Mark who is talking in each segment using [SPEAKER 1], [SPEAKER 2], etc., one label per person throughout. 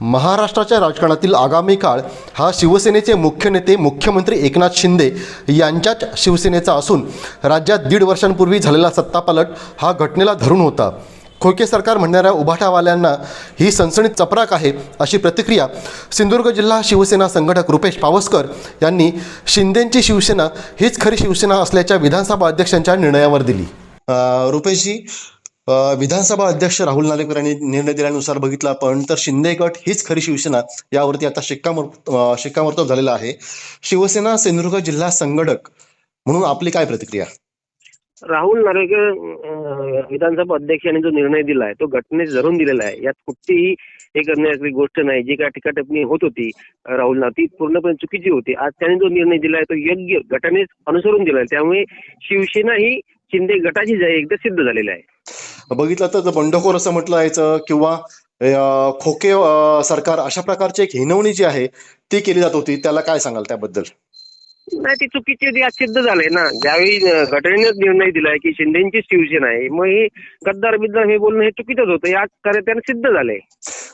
[SPEAKER 1] महाराष्ट्राच्या राजकारणातील आगामी काळ हा शिवसेनेचे मुख्य नेते मुख्यमंत्री एकनाथ शिंदे यांच्याच शिवसेनेचा असून राज्यात दीड वर्षांपूर्वी झालेला सत्तापालट हा घटनेला धरून होता. खोके सरकार म्हणणाऱ्या उभाटावाल्यांना ही सणसणीत चपराक आहे अशी प्रतिक्रिया सिंधुदुर्ग जिल्हा शिवसेना संघटक रुपेश पावसकर यांनी शिंदेंची शिवसेना हीच खरी शिवसेना असल्याच्या विधानसभा अध्यक्षांच्या निर्णयावर दिली. रुपेशजी विधानसभा अध्यक्ष राहुल नालेकर यांनी निर्णय दिल्यानुसार बघितला आपण तर शिंदे गट हीच खरी शिवसेना यावरती आता शिक्कामोर्तब शिक्कामोर्तब झालेला आहे. शिवसेना सिंधुदुर्ग जिल्हा संघटक म्हणून आपली काय प्रतिक्रिया?
[SPEAKER 2] राहुल नारेकर विधानसभा अध्यक्ष यांनी जो निर्णय दिला आहे तो घटनेत धरून दिलेला आहे. यात कुठलीही एक गोष्ट नाही. जी काय टीकाटिप्पणी होत होती राहुलना ती पूर्णपणे चुकीची होती. आज त्यांनी जो निर्णय दिला आहे तो योग्य घटनेस अनुसरून दिला आहे. त्यामुळे शिवसेना ही शिंदे गटाचीच आहे एकदा सिद्ध झालेली आहे.
[SPEAKER 1] बघितलं तर बंडखोर असं म्हटलं जायचं किंवा खोके सरकार अशा प्रकारची एक हिनवणी जी आहे ती केली जात होती. त्याला काय सांगाल त्याबद्दल?
[SPEAKER 2] नाही ती चुकीची सिद्ध झालंय ना. ज्यावेळी घटनेनेच निर्णय दिलाय की शिंदेची शिवसेना आहे मग हे गद्दार बिद्दार हे बोलणं हे चुकीचंच होतं. या त्याने सिद्ध झालंय.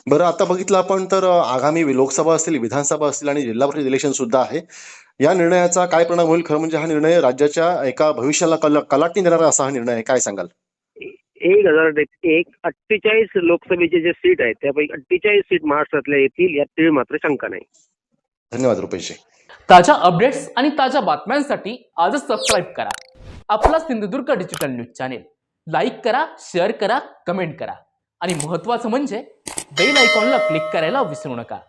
[SPEAKER 1] बरं आता बघितलं आपण तर आगामी लोकसभा असतील विधानसभा असतील आणि जिल्हा परिषद इलेक्शन सुद्धा आहे. या निर्णयाचा काय परिणाम होईल? खरं म्हणजे हा निर्णय राज्याच्या एका भविष्याला कल कलाटणी देणारा असा हा निर्णय आहे. काय सांगाल?
[SPEAKER 2] एक हजार एक अठ्ठेचाळीस लोकसभेचे जे सीट आहेत त्यापैकी अठ्ठेचाळीस सीट महाराष्ट्रातल्या येतील यात तीळ मात्र शंका नाही.
[SPEAKER 1] धन्यवाद रुपेशजी
[SPEAKER 3] ताज्या अपडेट्स आणि ताज्या बातम्यांसाठी आजच सबस्क्राईब करा. आपला Sindhudurg digital news channel like करा शेअर करा कमेंट करा. आणि महत्त्वाचं म्हणजे बेल आयकॉनला क्लिक करायला विसरू नका.